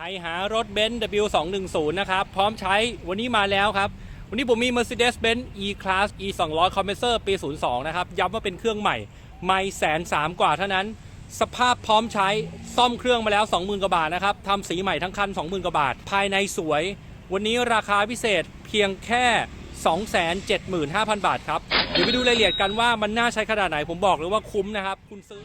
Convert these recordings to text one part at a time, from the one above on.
ใครหารถเบนซ์ W210 นะครับ พร้อมใช้วันนี้มาแล้วครับ วันนี้ผมมี Mercedes-Benz E-Class E 200 Compressor ปี 02 นะครับ ย้ำว่าเป็นเครื่องใหม่ ไม่แสนสามกว่าเท่านั้น สภาพพร้อมใช้ซ่อมเครื่องมาแล้ว 20,000 กว่าบาทนะครับทำสีใหม่ทั้งคัน 20,000 กว่าบาท ภายในสวย วันนี้ราคาพิเศษเพียงแค่ 275,000 บาทครับ เดี๋ยวไปดูรายละเอียดกันว่ามันน่าใช้ขนาดไหน ผมบอกเลยว่าคุ้มนะครับ คุณซื้อ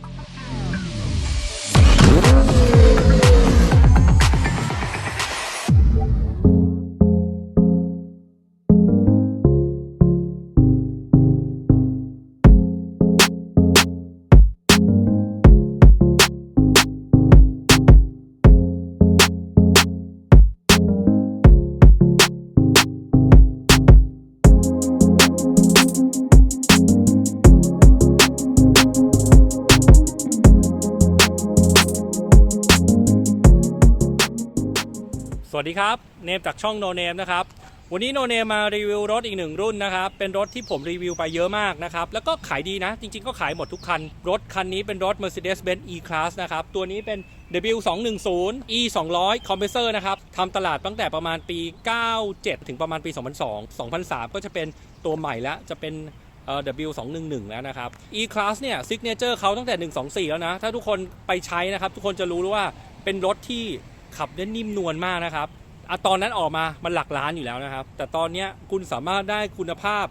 สวัสดีครับ เนมจากช่องโนเนมนะครับ วันนี้โนเนมมารีวิวรถอีกหนึ่งรุ่นนะครับ เป็นรถที่ผมรีวิวไปเยอะมากนะครับ แล้วก็ขายดีนะ จริงๆ ก็ขายหมดทุกคัน รถคันนี้เป็นรถ Mercedes-Benz E-Class นะครับ ตัวนี้เป็น W210 E 200 Compressor นะครับ ทำตลาดตั้งแต่ประมาณปี 97 ถึงประมาณปี 2002 2003 ก็จะเป็นตัวใหม่แล้ว จะเป็นเอ่อ W211 แล้วนะครับ E-Class เนี่ย Signature เขาตั้งแต่ 124 แล้วนะ ถ้าทุกคนไปใช้นะครับ ทุกคนจะรู้ว่าเป็นรถที่ ขับได้นิ่มนวลมากนะครับอะตอนนั้นออกมามันหลักล้านอยู่แล้วนะครับ แต่ตอนนี้คุณสามารถได้คุณภาพ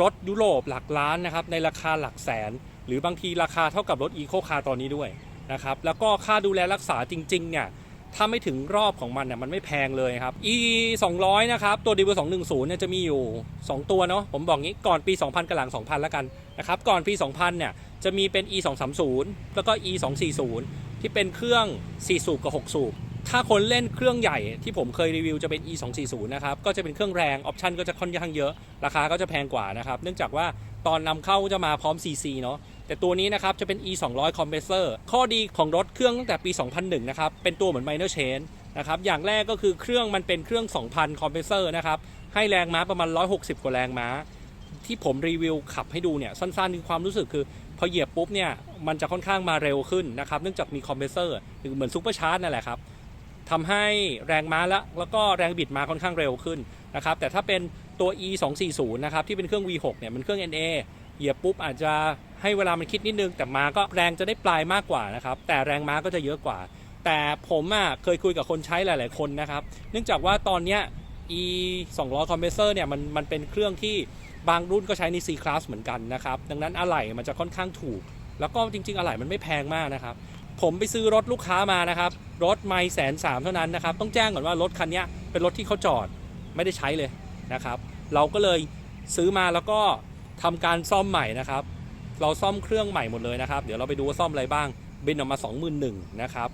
รถยุโรปหลักล้านนะครับในราคาหลักแสน หรือบางทีราคาเท่ากับรถอีโคคาร์ตอนนี้ด้วยนะครับแล้วก็ค่าดูแลรักษาจริงๆเนี่ยถ้าไม่ถึงรอบของมันเนี่ยมันไม่แพงเลยครับ e 200นะครับตัว d 2 1 0เนี่ยจะมีอยู่ 2 ตัวเนาะผมบอกงี้ก่อนปี 2000 กับหลัง 2000 แล้วกันนะครับก่อนปี 2000เนี่ยจะมีเป็น e 2 3 0แล้วก็ e 2 4 0ที่เป็นเครื่อง4สูบกับ6สูบ ถ้าคนเล่นเครื่องใหญ่ที่ผมเคยรีวิวจะเป็น e 2 4 0นะครับก็จะเป็นเครื่องแรงออปชันก็จะค่อนข้างเยอะ ราคาก็จะแพงกว่านะครับเนื่องจากว่าตอนนำเข้าจะมาพร้อม CC เนาะแต่ตัวนี้นะครับจะเป็น e 2 0 0 compressor ข้อดีของรถเครื่องตั้งแต่ปี 2001 นะครับ เป็นตัวเหมือน minor chain นะครับอย่างแรกก็คือเครื่องมันเป็นเครื่อง 2,000 compressor นะครับ ให้แรงม้าประมาณ 160 กว่าแรงม้า ที่ผมรีวิวขับให้ดูเนี่ย สั้นๆคือความรู้สึกคือ พอเหยียบปุ๊บเนี่ย มันจะค่อนข้างมาเร็วขึ้นนะครับ เนื่องจากมีคอมเพรสเซอร์หรือเหมือนซูเปอร์ชาร์จนั่นแหละครับ ทำให้แรงม้าและแล้วก็แรงบิดมาค่อนข้างเร็วขึ้นนะครับแต่ถ้าเป็นตัว e 2 4 0นะครับที่เป็นเครื่อง v6 เนี่ยมันเครื่อง na เหยียบปุ๊บอาจจะให้เวลามันคิดนิดนึง แต่มาก็แรงจะได้ปลายมากกว่านะครับแต่แรงม้าก็จะเยอะกว่า แต่ผมอะเคยคุยกับคนใช้หลาย ๆ คนนะครับ เนื่องจากว่าตอนเนี้ย e 200 compressor เนี่ยมันมันเป็นเครื่องที่บางรุ่นก็ใช้ใน C class เหมือนกันนะครับ ดังนั้นอะไหล่มันจะค่อนข้างถูก แล้วก็จริง ๆ อะไหล่มันไม่แพงมากนะครับ ผมไปซื้อรถลูกค้ามานะครับ รถไม่แสนสามเท่านั้นนะครับ ต้องแจ้งก่อนว่ารถคันนี้เป็นรถที่เขาจอดไม่ได้ใช้เลยนะครับ เราก็เลยซื้อมาแล้วก็ทำการซ่อมใหม่นะครับ เราซ่อมเครื่องใหม่หมดเลยนะครับ เดี๋ยวเราไปดูว่าซ่อมอะไรบ้าง บินออกมา 21,000นะครับ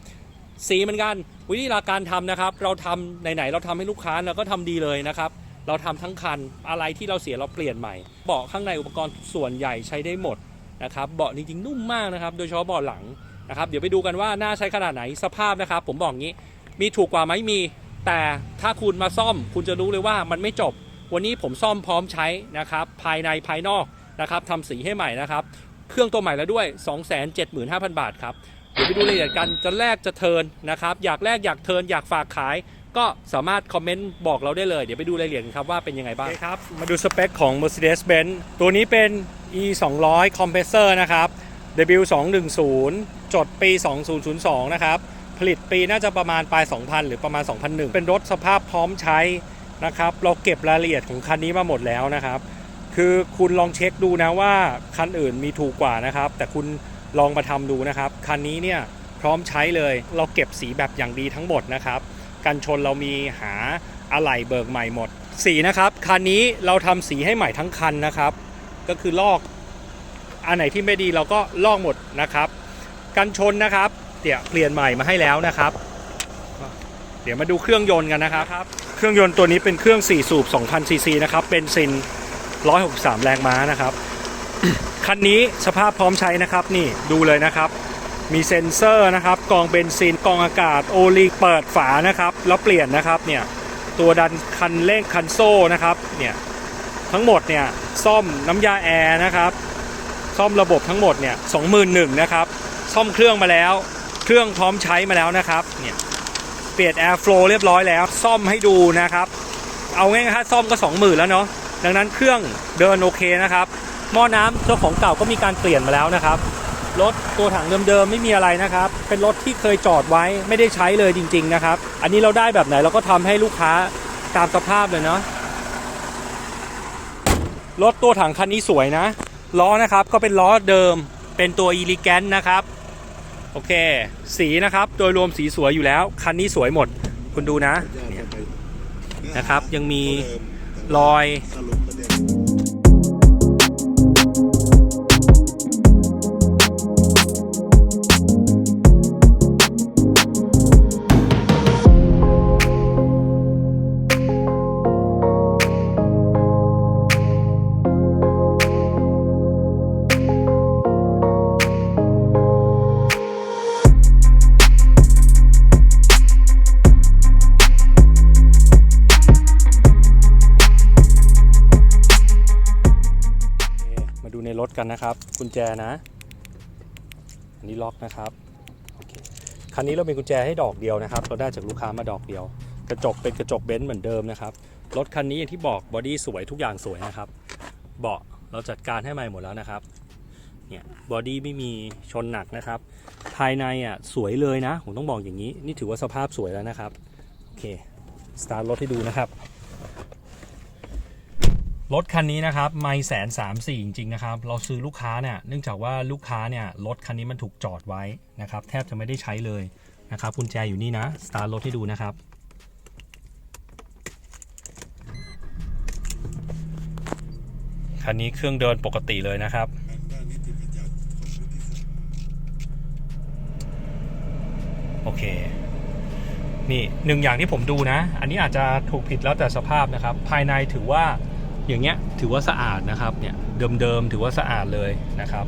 สีเหมือนกันวิธีการทำนะครับ เราทำไหนๆเราทำให้ลูกค้าเราก็ทำดีเลยนะครับ เราทำทั้งคันอะไรที่เราเสียเราเปลี่ยนใหม่เบาะข้างในอุปกรณ์ส่วนใหญ่ใช้ได้หมดนะครับเบาะจริงๆนุ่มมากนะครับ โดยเฉพาะเบาะหลัง นะครับเดี๋ยวไปดูกันว่าน่าใช้ขนาดไหนสภาพนะครับ ผมบอกงี้มีถูกกว่าไหมมี แต่ถ้าคุณมาซ่อม คุณจะรู้เลยว่ามันไม่จบ วันนี้ผมซ่อมพร้อมใช้นะครับ ภายในภายนอกนะครับทำสีให้ใหม่นะครับ เครื่องตัวใหม่แล้วด้วย 275,000 บาทครับเดี๋ยวไปดูรายละเอียดกันจะแลกจะเทิร์นนะครับ อยากแลกอยากเทิร์นอยากฝากขาย ก็สามารถคอมเมนต์บอกเราได้เลย เดี๋ยวไปดูรายละเอียดกันครับว่าเป็นยังไงบ้างครับมาดูสเปคของ Mercedes-Benz ตัวนี้เป็น e 2 0 0 compressor นะครับ W 2 1 0 จดปี 2002 นะครับ ผลิตปีน่าจะประมาณปลาย 2000 หรือประมาณ 2001 เป็นรถสภาพพร้อมใช้นะครับ เราเก็บรายละเอียดของคันนี้มาหมดแล้วนะครับ คือคุณลองเช็คดูนะว่าคันอื่นมีถูกกว่านะครับ แต่คุณลองมาทำดูนะครับ คันนี้เนี่ยพร้อมใช้เลย เราเก็บสีแบบอย่างดีทั้งหมดนะครับ กันชนเรามีหาอะไหล่เบิกใหม่หมด สีนะครับ คันนี้เราทำสีให้ใหม่ทั้งคันนะครับ ก็คือลอก อันไหนที่ไม่ดีเราก็ลอกหมดนะครับ กันชนนะครับเดี๋ยวเปลี่ยนใหม่มาให้แล้วนะครับ เดี๋ยวมาดูเครื่องยนต์กันนะครับ เครื่องยนต์ตัวนี้เป็นเครื่อง 4 สูบ 2,000 ซีซีนะครับเป็นซิน 163 แรงม้านะครับ คันนี้สภาพพร้อมใช้นะครับนี่ดูเลยนะครับ มีเซ็นเซอร์นะครับกองเบนซินกองอากาศโอลีเปิดฝานะครับแล้วเปลี่ยนนะครับเนี่ยตัวดันคันเร่งคันโซ่นะครับเนี่ยทั้งหมดเนี่ยซ่อมน้ำยาแอร์นะครับ ซ่อมระบบทั้งหมดเนี่ยสองหมื่นหนึ่งนะครับ ซ่อมเครื่องมาแล้ว เครื่องพร้อมใช้มาแล้วนะครับ เนี่ย เปลี่ยนแอร์โฟลเรียบร้อยแล้ว ซ่อมให้ดูนะครับ เอาง่ายๆถ้าซ่อมก็20,000แล้วเนาะ ดังนั้นเครื่องเดินโอเคนะครับ หม้อน้ำเจ้าของเก่าก็มีการเปลี่ยนมาแล้วนะครับ รถตัวถังเดิมๆไม่มีอะไรนะครับ เป็นรถที่เคยจอดไว้ไม่ได้ใช้เลยจริง ๆนะครับ อันนี้เราได้แบบไหนเราก็ทำให้ลูกค้าตามสภาพเลยเนาะรถตัวถังคันนี้สวยนะ ล้อนะครับก็เป็นล้อเดิมเป็นตัวอีลิแกนนะครับ โอเค สีนะครับโดยรวมสีสวยอยู่แล้ว คันนี้สวยหมด คุณดูนะนะครับ ยังมีรอย ในรถกันนะครับ กุญแจนะ อันนี้ล็อกนะครับคคันนี้เราเป็นกุญแจให้ดอกเดียวนะครับ เราได้จากลูกค้ามาดอกเดียว กระจกเป็นกระจกเบนซ์เหมือนเดิมนะครับ รถคันนี้อย่างที่บอกบอดี้สวยทุกอย่างสวยนะครับ เบาะเราจัดการให้ใหม่หมดแล้วนะครับ เนี่ยบอดี้ไม่มีชนหนักนะครับ ภายในอะสวยเลยนะ ผมต้องบอกอย่างนี้ นี่ถือว่าสภาพสวยแล้วนะครับ โอเค สตาร์ทรถให้ดูนะครับ รถคันนี้นะครับไม่แสนสามสี่จริงๆนะครับ เราซื้อลูกค้าเนี่ยเนื่องจากว่าลูกค้าเนี่ยรถคันนี้มันถูกจอดไว้นะครับ แทบจะไม่ได้ใช้เลยนะครับกุญแจอยู่นี่นะสตาร์ทรถให้ดูนะครับ คันนี้เครื่องเดินปกติเลยนะครับโอเคนี่หนึ่งอย่างที่ผมดูนะ อันนี้อาจจะถูกผิดแล้วแต่สภาพนะครับ ภายในถือว่า อย่างเงี้ยถือว่าสะอาดนะครับเนี่ยเดิมๆถือว่าสะอาดเลยนะครับ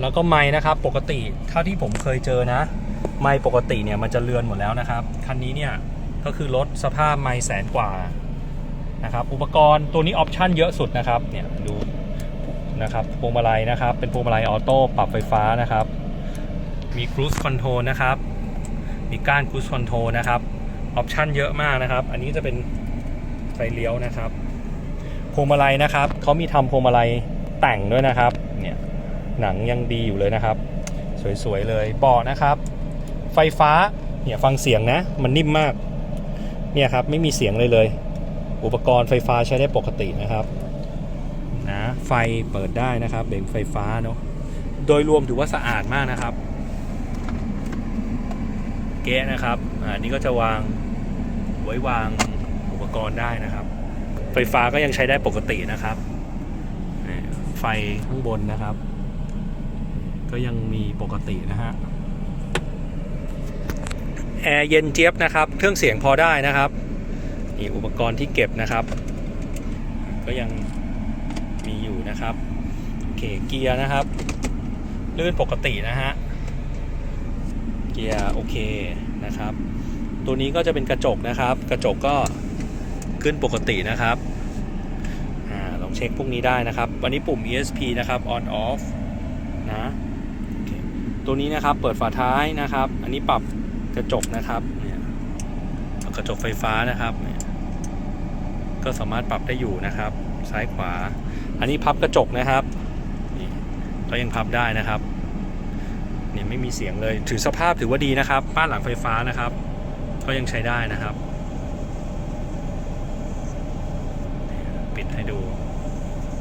แล้วก็ไม้นะครับปกติเท่าที่ผมเคยเจอนะไม้ปกติเนี่ยมันจะเลือนหมดแล้วนะครับคันนี้เนี่ยก็คือรถสภาพไม้แสนกว่านะครับอุปกรณ์ตัวนี้ออปชั่นเยอะสุดนะครับเนี่ยดูนะครับพวงมาลัยนะครับ เป็นพวงมาลัยออโต้ปรับไฟฟ้านะครับ มี cruise control นะครับ มีก้าน cruise control นะครับออปชันเยอะมากนะครับ อันนี้จะเป็นไฟเลี้ยวนะครับ วงมาลัยนะครับเขามีทำพวงมาลัยแต่งด้วยนะครับเนี่ยหนังยังดีอยู่เลยนะครับ สวยๆเลยเบาะนะครับ ไฟฟ้าเนี่ยฟังเสียงนะ มันนิ่มมากเนี่ยครับไม่มีเสียงเลยเลย อุปกรณ์ไฟฟ้าใช้ได้ปกตินะครับนะไฟเปิดได้นะครับเบรกไฟฟ้าเนาะโดยรวมถือว่าสะอาดมากนะครับเก๊ะนะครับอ่านี่ก็จะวางไว้วางอุปกรณ์ได้นะครับ ไฟฟ้าก็ยังใช้ได้ปกตินะครับนี่ไฟข้างบนนะครับ ก็ยังมีปกตินะฮะแอร์เย็นเจี๊ยบนะครับ เครื่องเสียงพอได้นะครับนี่อุปกรณ์ที่เก็บนะครับ ก็ยังมีอยู่นะครับโอเคเกียร์นะครับลื่นปกตินะฮะเกียร์โอเคนะครับ ตัวนี้ก็จะเป็นกระจกนะครับ กระจกก็ ขึ้นปกตินะครับอาลองเช็คพวกนี้ได้นะครับวันนี้ปุ่ม ESP นะครับ on off นะตัวนี้นะครับเปิดฝาท้ายนะครับ อันนี้ปรับกระจกนะครับเนี่ยกระจกไฟฟ้านะครับเนี่ยก็สามารถปรับได้อยู่นะครับ ซ้ายขวา อันนี้พับกระจกนะครับก็ยังพับได้นะครับเนี่ยไม่มีเสียงเลยถือสภาพถือว่าดีนะครับ บ้านหลังไฟฟ้านะครับ ก็ยังใช้ได้นะครับ ปิดให้ดู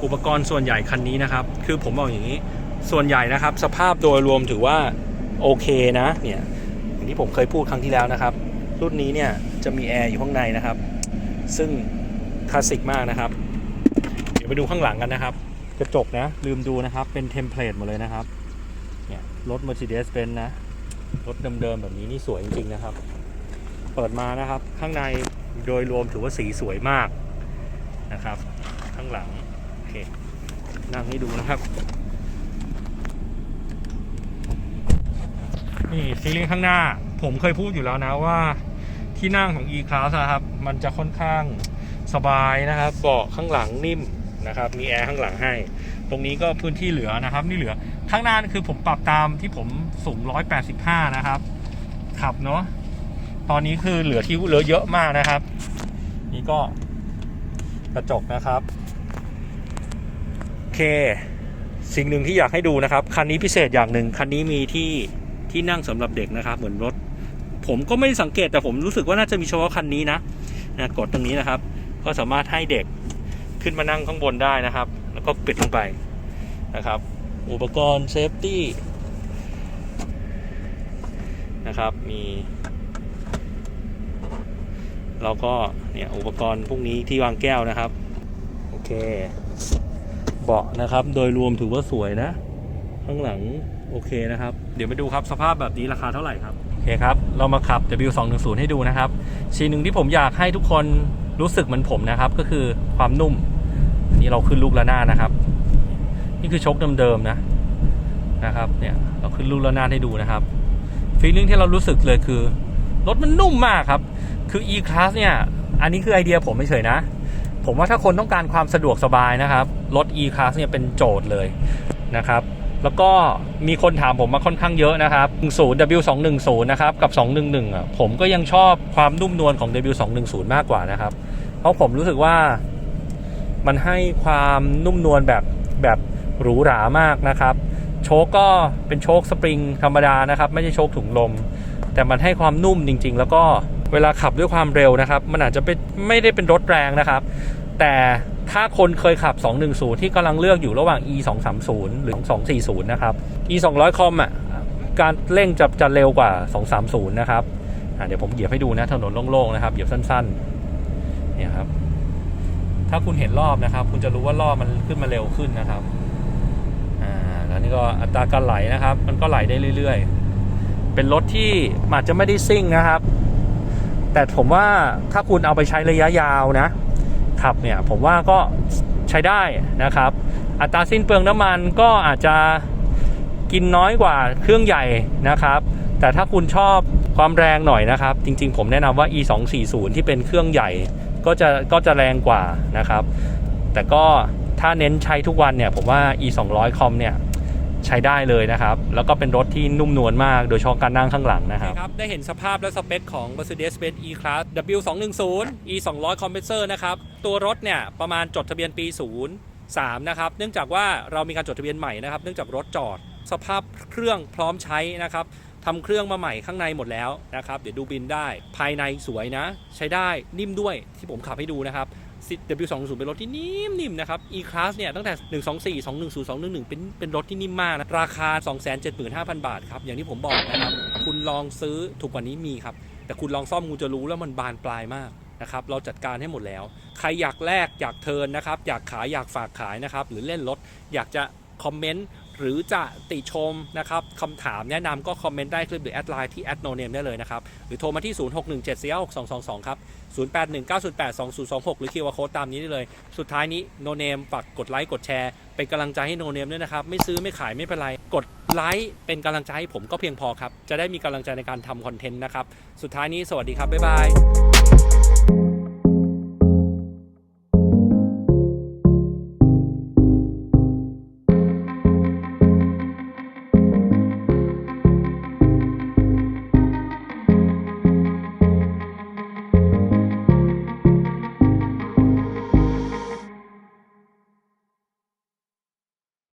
อุปกรณ์ส่วนใหญ่คันนี้นะครับ คือผมบอกอย่างนี้ ส่วนใหญ่นะครับ สภาพโดยรวมถือว่าโอเคนะ เนี่ยอย่างที่ผมเคยพูดครั้งที่แล้วนะครับ รุ่นนี้เนี่ยจะมีแอร์อยู่ข้างในนะครับ ซึ่งคลาสสิกมากนะครับ เดี๋ยวไปดูข้างหลังกันนะครับ กระจกนะ ลืมดูนะครับ เป็นเทมเพลตหมดเลยนะครับ เนี่ยรถ Mercedes-Benz นะ รถเดิมๆแบบนี้นี่สวยจริงๆนะครับ เปิดมานะครับ ข้างในโดยรวมถือว่าสีสวยมากนะครับ ข้างหลัง เค นั่งให้ดูนะครับ นี่ซีรีส์ข้างหน้า ผมเคยพูดอยู่แล้วนะว่าที่นั่งของ E-Class นะครับ มันจะค่อนข้างสบายนะครับ เบาะข้างหลังนิ่มนะครับ มีแอร์ข้างหลังให้ ตรงนี้ก็พื้นที่เหลือนะครับ นี่เหลือ ข้างหน้านคือผมปรับตามที่ผมสูง 185 นะครับ ขับเนาะ ตอนนี้คือเหลือที่เหลือเยอะมากนะครับ นี่ก็กระจกนะครับ เค สิ่งหนึ่งที่อยากให้ดูนะครับ คันนี้พิเศษอย่างหนึ่งคันนี้มีที่ที่นั่งสำหรับเด็กนะครับ เหมือนรถ ผมก็ไม่ได้สังเกตแต่ผมรู้สึกว่าน่าจะมีเฉพาะคันนี้นะนะกดตรงนี้นะครับ ก็สามารถให้เด็กขึ้นมานั่งข้างบนได้นะครับ แล้วก็ปิดลงไปนะครับ อุปกรณ์เซฟตี้นะครับมีเราก็เนี่ยอุปกรณ์พวกนี้ที่วางแก้วนะครับ โอเค เบาะนะครับ โดยรวมถือว่าสวยนะ ข้างหลังโอเคนะครับ เดี๋ยวมาดูครับสภาพแบบนี้ราคาเท่าไหร่ครับ โอเคครับ เรามาขับ W210 ให้ดูนะครับสิ่งหนึ่งที่ผมอยากให้ทุกคนรู้สึกเหมือนผมนะครับ ก็คือความนุ่มนนี้เราขึ้นลูกระนาดนะครับ นี่คือชกเดิมๆนะนะครับเนี่ยเราขึ้นลูกระนาดให้ดูนะครับฟีลลิ่งที่เรารู้สึกเลยคือรถมันนุ่มมากครับ คือ E-Class เนี่ย อันนี้คือไอเดียผมไม่เฉยนะ ผมว่าถ้าคนต้องการความสะดวกสบายนะครับ รถ E-Class เนี่ยเป็นโจทย์เลยนะครับ แล้วก็มีคนถามผมมาค่อนข้างเยอะนะครับ 10 W210 นะครับ กับ 211อะผมก็ยังชอบความนุ่มนวลของ W210 มากกว่านะครับ เพราะผมรู้สึกว่ามันให้ความนุ่มนวลแบบแบบหรูหรามากนะครับ โชคก็เป็นโชคสปริงธรรมดานะครับ ไม่ใช่โชคถุงลม แต่มันให้ความนุ่มจริง ๆ แล้วก็ เวลาขับด้วยความเร็วนะครับ มันอาจจะเป็นไม่ได้เป็นรถแรงนะครับ แต่ถ้าคนเคยขับ 210 ที่กำลังเลือกอยู่ระหว่าง e 2 3 0หรือ 240 นะครับ e 200 คอมอะการเร่งจะจะเร็วกว่า 230 นะครับเดี๋ยวผมเหยียบให้ดูนะถนนโล่งๆนะครับเหยียบสั้นๆเนี่ยครับ ถ้าคุณเห็นรอบนะครับ คุณจะรู้ว่ารอบมันขึ้นมาเร็วขึ้นนะครับอ่าแล้วนี่ก็อัตราการไหลนะครับ มันก็ไหลได้เรื่อยๆ เป็นรถที่อาจจะไม่ได้ซิ่งนะครับ แต่ผมว่าถ้าคุณเอาไปใช้ระยะยาวนะขับเนี่ยผมว่าก็ใช้ได้นะครับ อัตราสิ้นเปลืองน้ำมันก็อาจจะกินน้อยกว่าเครื่องใหญ่นะครับ แต่ถ้าคุณชอบความแรงหน่อยนะครับ จริงๆ ผมแนะนำว่า e 2 4 0ที่เป็นเครื่องใหญ่ก็จะก็จะแรงกว่านะครับ แต่ก็ถ้าเน้นใช้ทุกวันเนี่ยผมว่า e 2 0 0คอมเนี่ย ใช้ได้เลยนะครับ แล้วก็เป็นรถที่นุ่มนวลมากโดยเฉพาะการนั่งข้างหลังนะครับ ครับ ได้เห็นสภาพและสเปคของ Mercedes-Benz E-Class W210 E 200 Compressor นะครับ ตัวรถเนี่ยประมาณจดทะเบียนปี 03 นะครับ เนื่องจากว่าเรามีการจดทะเบียนใหม่นะครับ เนื่องจากรถจอด สภาพเครื่องพร้อมใช้นะครับทำเครื่องมาใหม่ข้างในหมดแล้วนะครับ เดี๋ยวดูบินได้ ภายในสวยนะ ใช้ได้นิ่มด้วยที่ผมขับให้ดูนะครับ W20 เป็นรถที่นิ่มๆนะครับ E-Class เนี่ยตั้งแต่ 124 210 211 เป็นเป็นรถที่นิ่มมากนะ ราคา 275,000 บาทครับ อย่างที่ผมบอกนะครับ คุณลองซื้อถูกกว่านี้มีครับ แต่คุณลองซ่อมคุณจะรู้แล้วมันบานปลายมากนะครับ เราจัดการให้หมดแล้ว ใครอยากแลกอยากเทินนะครับ อยากขายอยากฝากขายนะครับ หรือเล่นรถอยากจะคอมเมนต์ หรือจะติชมนะครับคำถามแนะนำก็คอมเมนต์ได้คลิปหรือแอดไลน์ที่แอดโนเนมได้เลยนะครับ หรือโทรมาที่ 0617462222 ครับ 0819082026 หรือคิวอาร์โค้ดตามนี้ได้เลย สุดท้ายนี้โนเนมฝากกดไลค์กดแชร์เป็นกำลังใจให้โนเนมด้วยนะครับ ไม่ซื้อไม่ขายไม่เป็นไร กดไลค์เป็นกำลังใจให้ผมก็เพียงพอครับ จะได้มีกำลังใจในการทำคอนเทนต์นะครับ สุดท้ายนี้สวัสดีครับบ๊ายบาย